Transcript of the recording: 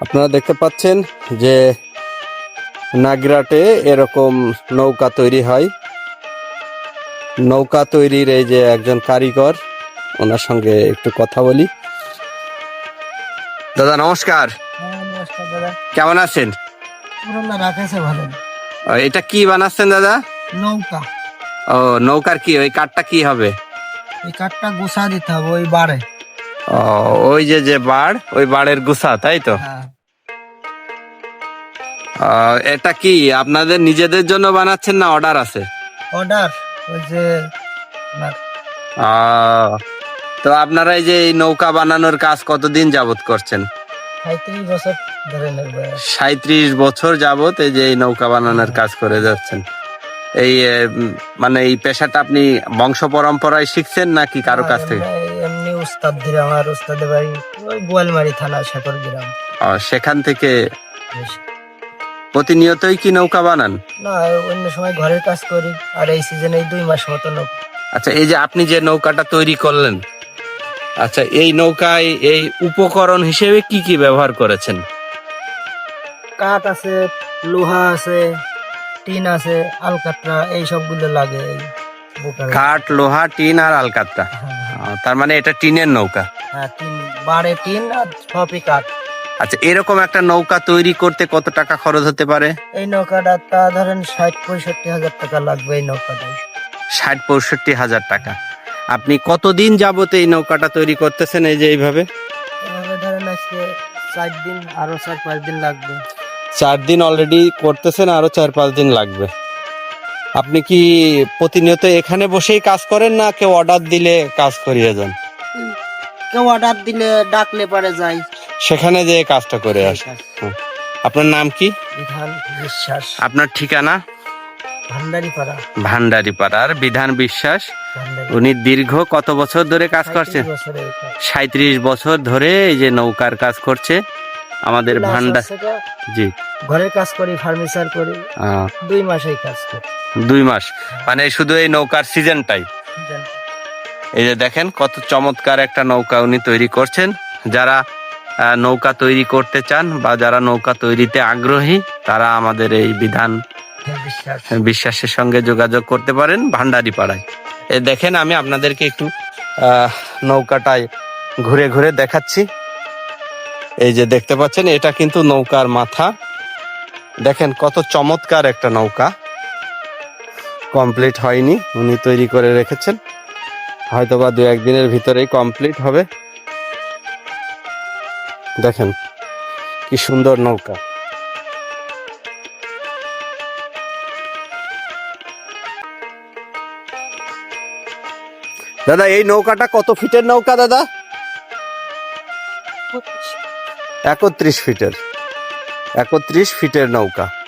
আপনারা দেখতে পাচ্ছেন যে নাগরাটে এরকম নৌকা তৈরি হয়। নৌকা তৈরির এই যে একজন কারিগর ওনার সঙ্গে একটু কথা বলি। দাদা নমস্কার। হ্যাঁ কেমন আছেন? ভালো। এটা কি বানাচ্ছেন দাদা? নৌকা। ও নৌকার কি ওই কাঠটা কি হবে? এই কাঠটা গুছা দিতে হবে ওই ও ওই যে যে বাড় ওই বাড়ের গুছা তাই তো? হ্যাঁ। এটা কি আপনাদের নিজেদের জন্য বানাচ্ছেন না অর্ডার আছে? অর্ডার ওই যে তো আপনারা এই যে এই নৌকা বানানোর কাজ কতদিন যাবত করছেন? সাঁত্রিশ বছর সাঁত্রিশ যাবত এই যে এই নৌকা বানানোর কাজ করে যাচ্ছেন। এই মানে এই পেশাটা আপনি বংশ পরম্পরায় শিখছেন নাকি কারও কাছ থেকে? আমার বাড়ি ওই গোয়ালমারি থানা শেখর গ্রাম। সেখান থেকে প্রতিনিয়তই কি নৌকা বানান? না অন্য সময় ঘরের কাজ করি আর এই সিজনে দুই মাস মতো নৌকা। আচ্ছা এই যে আপনি যে নৌকাটা তৈরি করলেন আচ্ছা এই নৌকায় এই উপকরণ হিসেবে কি কি ব্যবহার করেছেন? কাঠ আছে লোহা আছে টিন আছে আলকাতরা এই সবগুলো লাগে কাঠ লোহা টিন আর আলকাত্তা হ্যাঁ, তার মানে এটা টিনের নৌকা? হ্যাঁ টিন বাড়ে টিন আর ছপি কাঠ আচ্ছা এরকম একটা নৌকা তৈরি করতে কত টাকা খরচ হতে পারে? এই নৌকাটা তা ধরেন ষাট পঁয়ষট্টি হাজার টাকা লাগবে এই নৌকাটায়। ষাট পঁয়ষট্টি হাজার টাকা। আপনি কতদিন যাবত এই নৌকাটা তৈরি করতেছেন এই যে এইভাবে? এভাবে ধরেন আজকে চার দিন আরও চার পাঁচ দিন লাগবে। চার দিন অলরেডি করতেছেন আরও চার পাঁচ দিন লাগবে। আপনি কি প্রতিনিয়ত এখানে বসেই কাজ করেন না কেউ অর্ডার দিলে কাজ করিয়ে যান কেউ অর্ডার দিলে ডাকলে পারে যাই। সেখানে যে কাজটা করে আসে আপনার নাম কি? বিধান বিশ্বাস। আপনার ঠিকানা? ভান্ডারি পাড়া ভান্ডারি বিধান বিশ্বাস। উনি দীর্ঘ কত বছর ধরে কাজ করছেন? সাঁত্রিশ বছর ধরে এই যে নৌকার কাজ করছে। আমাদের ভান্ডার জি। ঘরের কাজ করি ফার্নিচার করি দুই মাসেই কাজ করি। দুই মাস। মানে শুধু এই নৌকার সিজনটাই। এই যে দেখেন কত চমৎকার একটা নৌকা উনি তৈরি করছেন। যারা নৌকা তৈরি করতে চান বা যারা নৌকা তৈরিতে আগ্রহী তারা আমাদের এই বিধান বিশ্বাসের সঙ্গে যোগাযোগ করতে পারেন ভান্ডারি পাড়ায় এ দেখেন আমি আপনাদেরকে একটু নৌকাটায় ঘুরে ঘুরে দেখাচ্ছি। এই যে দেখতে পাচ্ছেন, এটা কিন্তু নৌকার মাথা। দেখেন কত চমৎকার একটা নৌকা। কমপ্লিট হয়নি, উনি তৈরি করে রেখেছেন। হয়তোবা দু একদিনের ভিতরেই কমপ্লিট হবে। দেখেন, কি সুন্দর নৌকা। দাদা, এই নৌকাটা কত ফিটের নৌকা, দাদা? একত্রিশ ফিটের একত্রিশ ফিটের নৌকা।